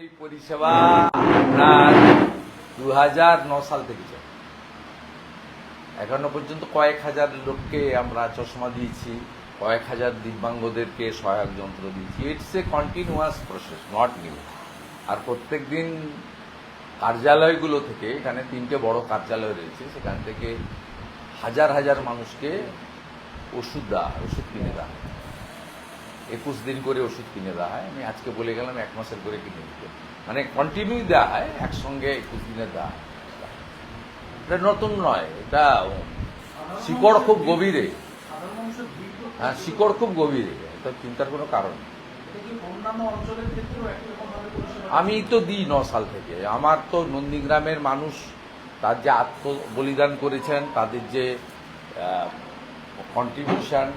এই পরিষেবা আপনার দু সাল থেকে এখনও পর্যন্ত কয়েক হাজার লোককে আমরা চশমা দিয়েছি, কয়েক হাজার দিব্যাঙ্গদেরকে সহায়ক যন্ত্র দিয়েছি। It's a continuous process not new আর প্রত্যেক দিন কার্যালয়গুলো থেকে, এখানে তিনটে বড় কার্যালয় রয়েছে, সেখান থেকে হাজার হাজার মানুষকে ওষুধ দেওয়া, ওষুধ কিনে দেওয়া একুশ দিন করে ওষুধ কিনে দেওয়া হয়। আমি আজকে বলে গেলাম, এক মাসের করে কিনে দিতে। মানে কন্টিনিউ দেওয়া হয়, একসঙ্গে একুশ দিনে দেওয়া হয়। এটা নতুন নয়, এটা শিকড় খুব গভীরে। হ্যাঁ শিকড় খুব গভীরে, এটা চিন্তার কোনো কারণ আমি তো দিই ন সাল থেকে। আমার তো নন্দীগ্রামের মানুষ, তার যে আত্ম বলিদান করেছেন, তাদের যে কন্ট্রিবিউশন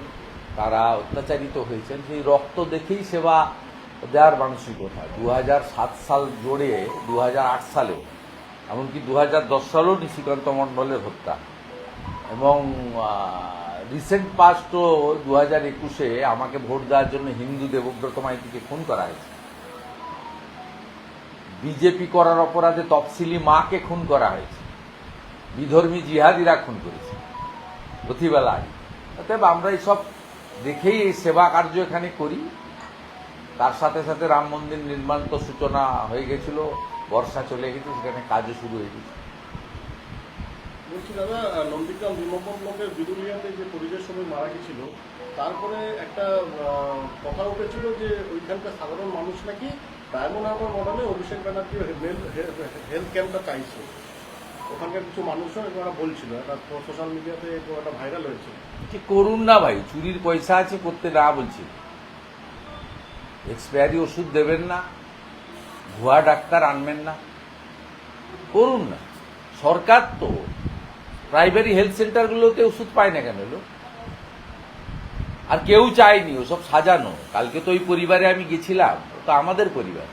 তারা অত্যাচারিত হয়েছেন। সেই রক্ত দেখেই সেবা দেওয়ার মানসিকতা দু সাত সাল জোরে দু সালেও, এমনকি দু হাজার দশ সালেও নিশিকান্ত মণ্ডলের হত্যা। এবং রিসেন্ট পাস্টও দু হাজার একুশে আমাকে ভোট দেওয়ার জন্য হিন্দু দেবব্রত মাইতিকে খুন করা হয়েছে। বিজেপি করার অপরাধে তফসিলি মাকে খুন করা হয়েছে। বিধর্মী জিহাদিরা খুন করেছে। প্রতিবেলা আগে অতএব আমরা এইসব দেখেই এই সেবা কার্য এখানে করি। তার সাথে সাথে রাম মন্দির নির্মাণ তো সূচনা হয়ে গেছিল, বর্ষা চলে গেছে সেখানে কাজও শুরু হয়ে গেছে। বলছি দাদা যে শ্রমিক মারা তারপরে একটা কথা উঠেছিল যে ওইখানকার সাধারণ মানুষ নাকি অভিষেক হেলথ চাইছে। ওখানকার কিছু এরা বলছিল। সোশ্যাল মিডিয়াতে একটা ভাইরাল হয়েছে। কি করুন না ভাই, চুরির পয়সা আছে করতে না বলছি। এক্সপায়ারি ওষুধ দেবেন না, ভুয়া ডাক্তার আনবেন না। করুন না। সরকার তো প্রাইমারি হেলথ সেন্টারগুলোতে ওষুধ পায় না কেন আর কেউ চায়নি, ওসব সাজানো। কালকে তো ওই পরিবারে আমি গেছিলাম তো আমাদের পরিবার।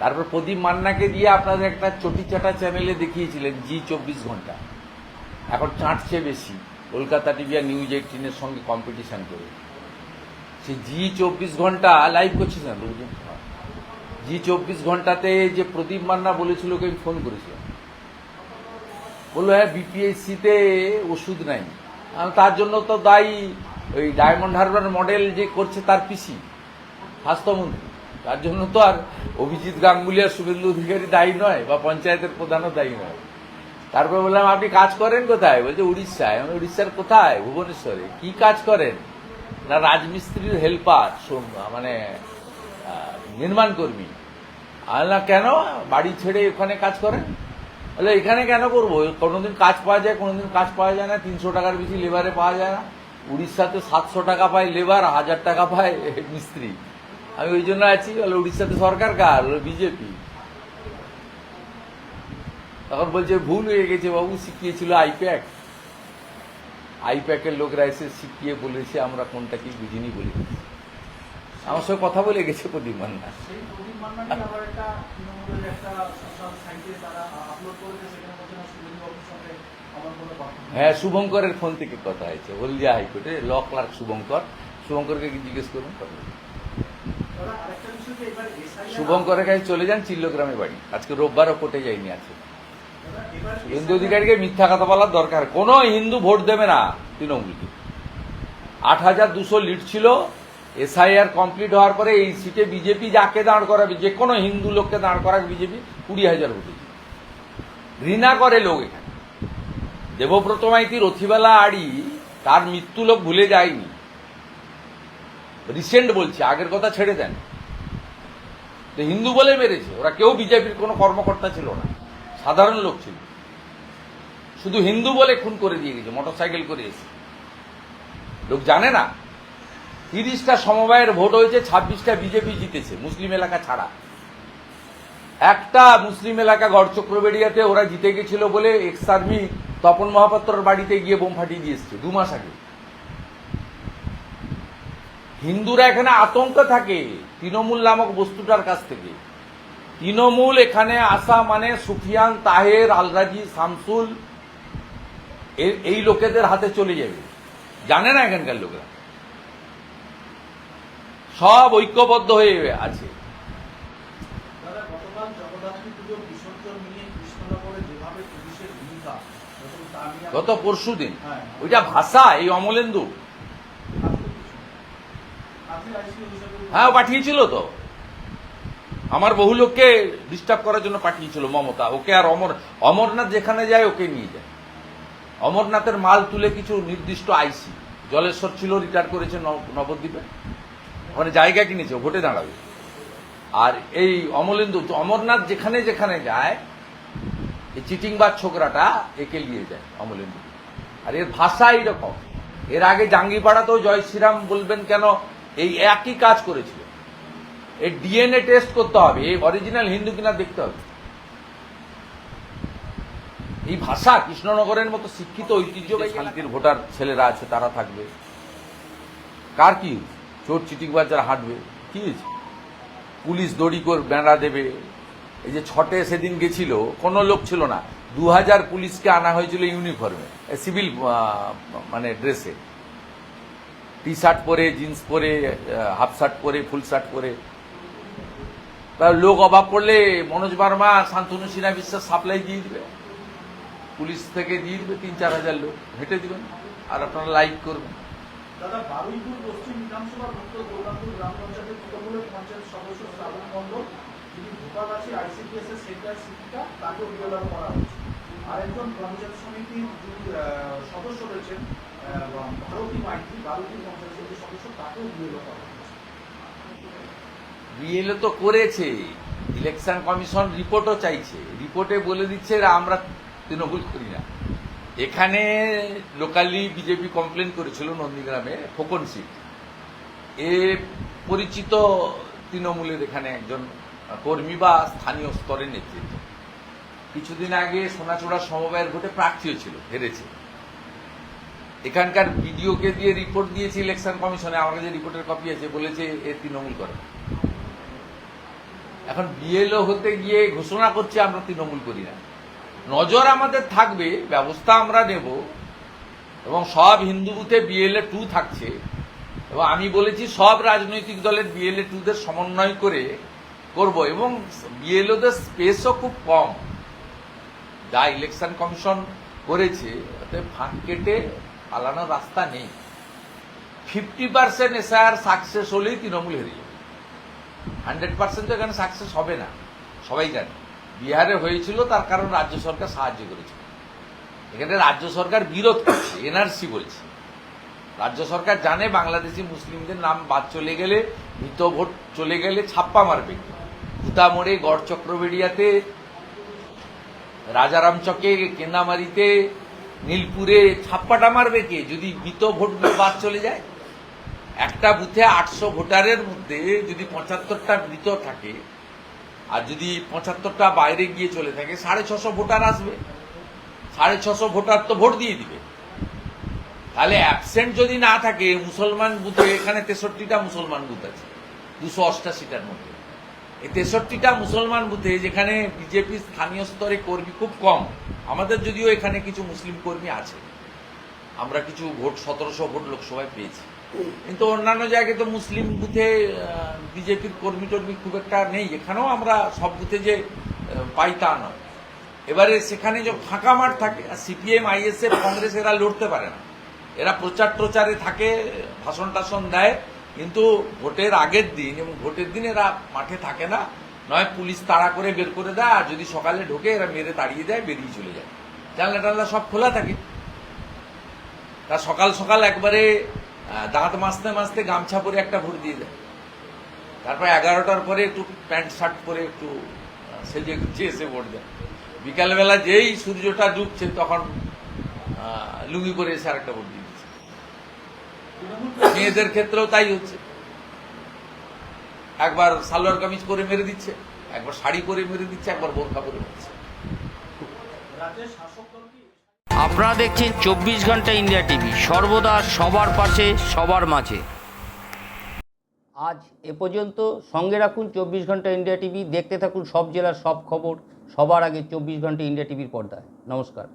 তারপর প্রদীপ মান্নাকে দিয়ে আপনাদের একটা চটি চাটা চ্যানেলে দেখিয়েছিলেন জি চব্বিশ ঘণ্টা। এখন চাঁটছে বেশি, কলকাতা টিভি আর নিউজ এইটিনের সঙ্গে কম্পিটিশন করে। সে জি চব্বিশ ঘণ্টা লাইভ করছিস না, লোকজন জি চব্বিশ ঘন্টাতে যে প্রদীপ মান্না বলেছিল, ওকে আমি ফোন করেছিলাম। বলল হ্যাঁ বিপিএসসিতে ওষুধ নাই। তার জন্য তো দায়ী ওই ডায়মন্ড হারবার মডেল যে করছে তার পিসি, স্বাস্থ্যমন্ত্রী। তার জন্য তো আর অভিজিৎ গাঙ্গুলি আর শুভেন্দু অধিকারী দায়ী নয়, বা পঞ্চায়েতের প্রধানও দায়ী নয়। তারপর বললাম, আপনি কাজ করেন কোথায়? বলছে, উড়িষ্যায়। আমি উড়িষ্যার কোথায়? ভুবনেশ্বরে। কি কাজ করেন? না, রাজমিস্ত্রির হেল্পার মানে নির্মাণ কর্মী। আমি না কেন? বাড়ি ছেড়ে ওখানে কাজ করেন? বলে এখানে কেন করব? কোনোদিন কাজ পাওয়া যায়, কোনোদিন কাজ পাওয়া যায় না, তিনশো টাকার বেশি লেবারে পাওয়া যায় না। উড়িষ্যাতে সাতশো টাকা পায় লেবার, হাজার টাকা পায় মিস্ত্রি। আমি ওই জন্য আছি বলে উড়িষ্যাতে সরকার কার? বিজেপি। তখন বলছে ভুল হয়ে গেছে বাবু শিখিয়েছিল আইপ্যাক। আইপ্যাকের লোকরা এসে শিখিয়ে বলেছে আমরা কোনটা কি বুঝিনি বলে। আমার সঙ্গে কথা বলে গেছে প্রদীপ মান্না। হ্যাঁ শুভঙ্করের ফোন থেকে কথা হয়েছে হলদিয়া হাইকোর্টে ল ক্লার্ক শুভঙ্কর। শুভঙ্করকে কি জিজ্ঞেস করুন? কথা শুভঙ্করের কাছে চলে যান চিল্লগ্রামে বাড়ি। আজকে রোববারও কোর্টে যায়নি আছে হিন্দু অধিকারীকে মিথ্যা কথা বলার দরকার। কোনো হিন্দু ভোট দেবে না তৃণমূলকে। আট হাজার দুশো লিড ছিল। এসআইআর কমপ্লিট হওয়ার পরে এই সিটে বিজেপি যাকে দাঁড় করাবে, যে কোনো হিন্দু লোককে দাঁড় করাবে বিজেপি, কুড়ি হাজার ভোটে। ঘৃণা করে লোক এখানে। দেবব্রত মাইতি রথিবেলা আড়ি, তার মৃত্যু লোক ভুলে যায়নি। রিসেন্ট বলছে, আগের কথা ছেড়ে দেন। তো হিন্দু বলে মেরেছে, ওরা কেউ বিজেপির কোনো কর্মকর্তা ছিল না, সাধারণ লোক ছিল। শুধু হিন্দু বলে খুন করে দিয়ে গেছে, মোটরসাইকেল করে এসে। লোক জানে না, তিরিশটা সমবায়ের ভোট হয়েছে, ছাব্বিশটা বিজেপি জিতেছে, মুসলিম এলাকা ছাড়া। একটা মুসলিম এলাকা গড় চক্রবেড়িয়াতে ওরা জিতে গেছিল বলে এক্স আর্মি তপন মহাপাত্রর বাড়িতে গিয়ে বোম ফাটিয়ে দিয়ে এসছে, দু মাস আগে। হিন্দুরা এখানে আতঙ্ক থাকে তৃণমূল নামক বস্তুটার কাছ থেকে। তৃণমূল এখানে আসা মানে সুফিয়ান তাহের আলরাজি শামসুল এই লোকেদের হাতে চলে যাবে। জানে না এখানকার লোকেরা। সব ঐক্যবদ্ধ হয়ে আছে। গত পরশু দিন হ্যাঁ। ওইটা ভাষা এই অমলেন্দু। হ্যাঁ পাঠিয়েছিল তো। আমার বহু লোককে ডিস্টার্ব করার জন্য পাঠিয়েছিল মমতা। ওকে আর অমর অমরনাথ যেখানে যায়, ওকে নিয়ে যায়। অমরনাথের মাল তুলে কিছু নির্দিষ্ট আইসি। জলেশ্বর ছিল রিটায়ার করেছে নবদ্বীপে। ওখানে জায়গা কিনেছে ভোটে দাঁড়াবে। আর এই অমলেন্দু অমরনাথ যেখানে যেখানে যায়, এই চিটিংবাজ ছোকরাটা একে নিয়ে যায়, অমলেন্দু। আর এর ভাষা এইরকম। এর আগে জাঙ্গিপাড়াতেও জয় শ্রীরাম বলবেন কেন? এই একই কাজ করেছিল। এই ডিএনএ টেস্ট করতে হবে এই অরিজিনাল হিন্দু কিনা দেখতে হবে। এই ভাষা কৃষ্ণনগরের মতো শিক্ষিত ঐতিহ্যবাহী শান্তির ভোটার ছেলেরা আছে তারা থাকবে। কার কি? চোর চিটিংবাজ যারা হাঁটবে কি হয়েছে? পুলিশ দড়ি করে বেড়া দেবে। এই যে ছটে সেদিন গেছিল কোনো লোক ছিল না। দু হাজার পুলিশকে আনা হয়েছিল ইউনিফর্মে সিভিল মানে ড্রেসে টি শার্ট পরে, জিন্স পরে হাফ শার্ট পরে, ফুল শার্ট পরে। তার লোক অভাব পড়লে মনোজ বার্মা, শান্তনু সিনহা বিশ্বাস সাপ্লাই দিয়ে দিবে। পুলিশ থেকে দিয়ে দিবে তিন চার হাজার লোক। হেঁটে দিবেন আর আপনারা লাইক করবেন। পঞ্চায়েত সমিতির সদস্য রয়েছেন বিএলও তো করেছে। ইলেকশন কমিশন রিপোর্টও চাইছে। রিপোর্টে বলে দিচ্ছে আমরা তৃণমূল করি না। এখানে লোকালি বিজেপি কমপ্লেন করেছিল নন্দীগ্রামে, ফোকন সিট এ পরিচিত তৃণমূলের এখানে একজন কর্মী বা স্থানীয় স্তরের নেতৃত্ব। কিছুদিন আগে সোনাচূড়া সমবায়ের ভোটে প্রার্থীও ছিল হেরেছে। এখানকার বিডিওকে দিয়ে রিপোর্ট দিয়েছে ইলেকশন কমিশনে আমার কাছে রিপোর্টের কপি আছে, বলেছে এ তৃণমূল করে। এখন বিএলও হতে গিয়ে ঘোষণা করছে, আমরা তৃণমূল করি না। নজর আমাদের থাকবে, ব্যবস্থা আমরা নেব, এবং সব হিন্দু বুথে বিএলএ টু থাকছে, এবং আমি বলেছি সব রাজনৈতিক দলের বিএলএ টুদের সমন্বয় করে করব, এবং বিএলওদের স্পেসও খুব কম। যা ইলেকশন কমিশন করেছে ফাঁক কেটে পালানোর রাস্তা নেই। ফিফটি পার্সেন্ট এসআর সাকসেস হলেই তৃণমূল হেরে যাবে। হান্ড্রেড পার্সেন্ট তো এখানে সাকসেস হবে না। সবাই জানে। বিহারে হয়েছিল, তার কারণ রাজ্য সরকার সাহায্য করেছিল। এখানে রাজ্য সরকার বিরোধ করছে এনআরসি বলছে। রাজ্য সরকার জানে বাংলাদেশি মুসলিমদের নাম বাদ চলে গেলে, মৃত ভোট চলে গেলে ছাপ্পা মারবে। ভূতামোড়ে গড় চক্রবেড়িয়াতে রাজারাম চকে কেন্দামারিতে নীলপুরে ছাপ্পাটা মারবে কে? যদি মৃত ভোটগুলো বাদ চলে যায়? একটা বুথে আটশো ভোটারের মধ্যে যদি পঁচাত্তরটা মৃত থাকে, আর যদি পঁচাত্তরটা বাইরে গিয়ে চলে থাকে, সাড়ে ছশো ভোটার আসবে। সাড়ে ছশো ভোটার তো ভোট দিয়ে দিবে। তাহলে অ্যাবসেন্ট যদি না থাকে, মুসলমান বুথে এখানে তেষট্টিটা মুসলমান বুথ আছে। দুশো অষ্টাশিটার মধ্যে। তেষট্টিটা মুসলমান বুথে যেখানে বিজেপি স্থানীয় স্তরে কর্মী খুব কম, আমাদের যদিও এখানে কিছু মুসলিম কর্মী আছে। আমরা কিছু ভোট, সতেরোশো ভোট লোকসভায় পেয়েছি। কিন্তু অন্যান্য জায়গায় তো মুসলিম বুথে বিজেপির কর্মী টর্মী খুব একটা নেই। এখানেও আমরা সব বুথে যে পাই তা নয়। এবারে সেখানে যে ফাঁকা মাঠ থাকে, আর সিপিএম, আইএসএফ, কংগ্রেস এরা লড়তে পারে না। এরা প্রচার প্রচারে থাকে ভাষণ টাষণ দেয় কিন্তু ভোটের আগের দিন এবং ভোটের দিন এরা মাঠে থাকে না। নয়, পুলিশ তাড়া করে বের করে দেয় আর যদি সকালে ঢোকে এরা মেরে তাড়িয়ে দেয়, বেরিয়ে চলে যায়। জানলা টানলা সব খোলা থাকে। তা সকাল সকাল একবারে দাঁত মাজতে মাজতে গামছা পরে একটা ভোট দিয়ে দেয়। তারপর এগারোটার পরে একটু প্যান্ট শার্ট পরে একটু সেজে গুছিয়ে এসে ভোট দেয়। বিকালবেলা যেই সূর্যটা ডুবছে তখন লুঙ্গি পরে এসে আরেকটা ভোট মেয়েদের ক্ষেত্রেও তাই হচ্ছে। একবার সালোয়ার কামিজ পরে মেরে দিচ্ছে একবার শাড়ি পরে মেরে দিচ্ছে একবার বোরখা পরে মেরেছে রাজ্যের শাসক দল কি আপনারা দেখছেন চব্বিশ ঘণ্টা ইন্ডিয়া টিভি সর্বদা সবার পাশে সবার মাঝে। আজ এ পর্যন্ত সঙ্গে রাখুন চব্বিশ ঘণ্টা ইন্ডিয়া টিভি দেখতে থাকুন সব জেলার সব খবর সবার আগে চব্বিশ ঘণ্টা ইন্ডিয়া টিভির পর্দায়। নমস্কার।